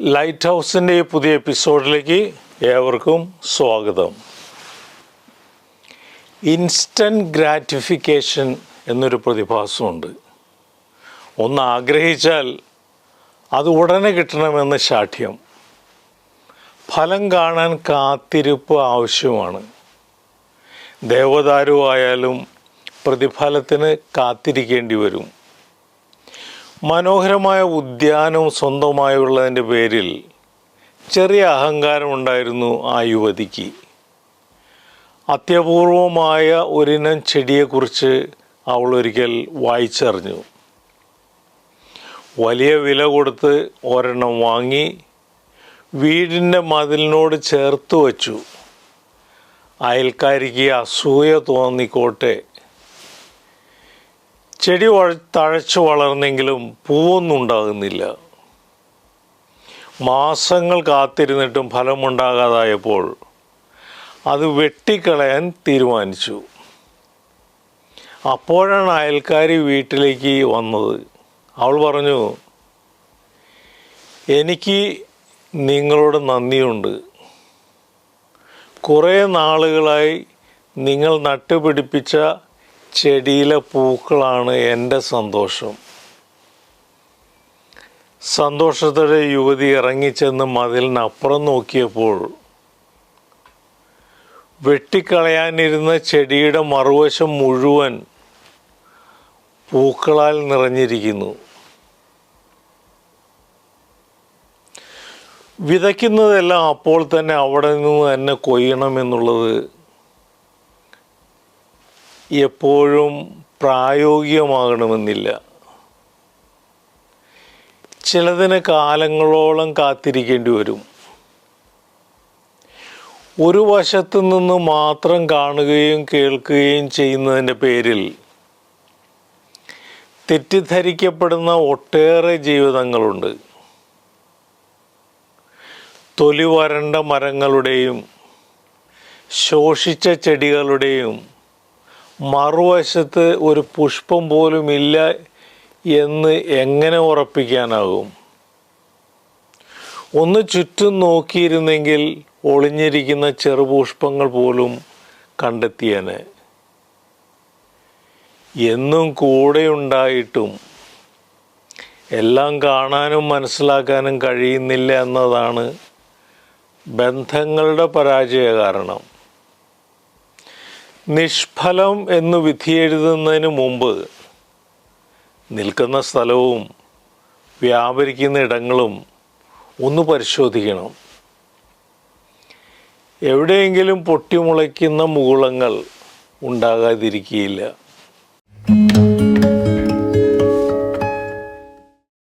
Light ഹൗസിന്റെ ഈ പുതിയ എപ്പിസോഡിലേക്ക് ഏവർക്കും സ്വാഗതം. ഇൻസ്റ്റന്റ് ഗ്രാറ്റിഫിക്കേഷൻ എന്നൊരു പ്രതിഭാസമുണ്ട്. ഒന്ന് ആഗ്രഹിച്ചാൽ അത് ഉടനെ കിട്ടണമെന്ന് ശാഠ്യം. ഫലം കാണാൻ കാത്തിരിപ്പ് ആവശ്യമാണ്. ദേവദാരുവായാലും പ്രതിഫലത്തിന് കാത്തിരിക്കേണ്ടി വരും. മനോഹരമായ ഉദ്യാനം സ്വന്തമായുള്ളതിന്റെ പേരിൽ ചെറിയ അഹങ്കാരം ഉണ്ടായിരുന്നു ആ യുവതിക്ക്. അത്യപൂർവമായ ഒരിനം ചെടിയെക്കുറിച്ച് അവൾ ഒരിക്കൽ വായിച്ചറിഞ്ഞു. വലിയ വില കൊടുത്ത് ഒരെണ്ണം വാങ്ങി വീടിന്റെ മതിലിനോട് ചേർത്ത് വച്ചു. അയൽക്കാരിക്ക് അസൂയ തോന്നിക്കോട്ടെ ചെടി തഴച്ചു വളർന്നെങ്കിലും പൂവൊന്നും ഉണ്ടാകുന്നില്ല മാസങ്ങൾ കാത്തിരുന്നിട്ടും ഫലമുണ്ടാകാതായപ്പോൾ അത് വെട്ടിക്കളയാൻ തീരുമാനിച്ചു. അപ്പോഴാണ് അയൽക്കാരി വീട്ടിലേക്ക് വന്നത്. അവൾ പറഞ്ഞു എനിക്ക് നിങ്ങളോട് നന്ദിയുണ്ട്. കുറേ നാളുകളായി നിങ്ങൾ നട്ടുപിടിപ്പിച്ച ചെടിയിലെ പൂക്കളാണ് എന്റെ സന്തോഷം. സന്തോഷത്തോടെ യുവതി ഇറങ്ങിച്ചെന്ന് മതിലിനപ്പുറം നോക്കിയപ്പോൾ വെട്ടിക്കളയാനിരുന്ന ചെടിയുടെ മറുവശം മുഴുവൻ പൂക്കളാൽ നിറഞ്ഞിരിക്കുന്നു. വിതയ്ക്കുന്നതെല്ലാം അപ്പോൾ തന്നെ അവിടെ നിന്ന് തന്നെ കൊയ്യണമെന്നുള്ളത് എപ്പോഴും പ്രായോഗികമാകണമെന്നില്ല. ചിലതിന് കാലങ്ങളോളം കാത്തിരിക്കേണ്ടി വരും. ഒരു വശത്തു നിന്ന് മാത്രം കാണുകയും കേൾക്കുകയും ചെയ്യുന്നതിന്റെ പേരിൽ തെറ്റിദ്ധരിക്കപ്പെടുന്ന ഒട്ടേറെ ജീവിതങ്ങളുണ്ട്. തൊലി വരണ്ട മരങ്ങളുടെയും ശോഷിച്ച ചെടികളുടെയും മറുവശത്ത് ഒരു പുഷ്പം പോലും ഇല്ല എന്ന് എങ്ങനെ ഉറപ്പിക്കാനാകും? ഒന്ന് ചുറ്റും നോക്കിയിരുന്നെങ്കിൽ ഒളിഞ്ഞിരിക്കുന്ന ചെറുപുഷ്പങ്ങൾ പോലും കണ്ടെത്തിയേനെ. എന്നും കൂടെയുണ്ടായിട്ടും എല്ലാം കാണാനും മനസ്സിലാക്കാനും കഴിയുന്നില്ല എന്നതാണ് ബന്ധങ്ങളുടെ പരാജയ കാരണം നിഷ്ഫലം എന്ന് വിധിയെഴുതുന്നതിന് മുമ്പ് നിൽക്കുന്ന സ്ഥലവും വ്യാപരിക്കുന്ന ഇടങ്ങളും ഒന്ന് പരിശോധിക്കണം. എവിടെയെങ്കിലും പൊട്ടിമുളയ്ക്കുന്ന മുകുളങ്ങൾ ഉണ്ടാകാതിരിക്കുകയില്ല.